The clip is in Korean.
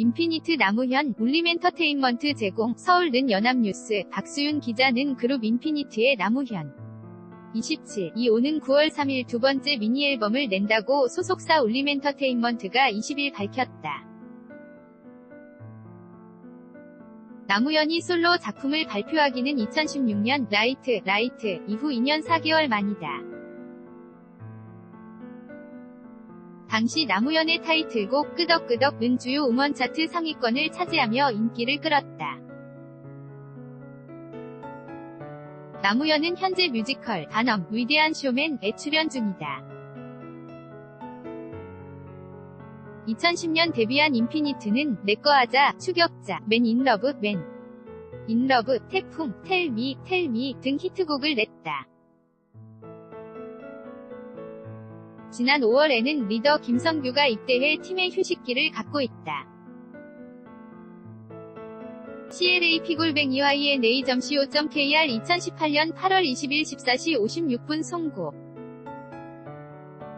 인피니트 나무현, 울림엔터테인먼트 제공, 서울는 연합뉴스, 박수윤 기자는 그룹 인피니트의 나무현. 27. 이 오는 9월 3일 두 번째 미니 앨범을 낸다고 소속사 울림엔터테인먼트가 20일 밝혔다. 나무현이 솔로 작품을 발표하기는 2016년 라이트, 라이트 이후 2년 4개월 만이다. 당시 나무현의 타이틀곡 끄덕끄덕은 주요 음원 차트 상위권을 차지하며 인기를 끌었다. 나무현은 현재 뮤지컬 단엄 위대한 쇼맨에 출연 중이다. 2010년 데뷔한 인피니트는 내꺼 하자, 추격자, 맨 인러브, 맨 인러브, 태풍, 텔미, 텔미 등 히트곡을 냈다. 지난 5월에는 리더 김성규가 입대해 팀의 휴식기를 갖고 있다. CLA 피골뱅이 YNA.co.kr 2018년 8월 20일 14시 56분 송고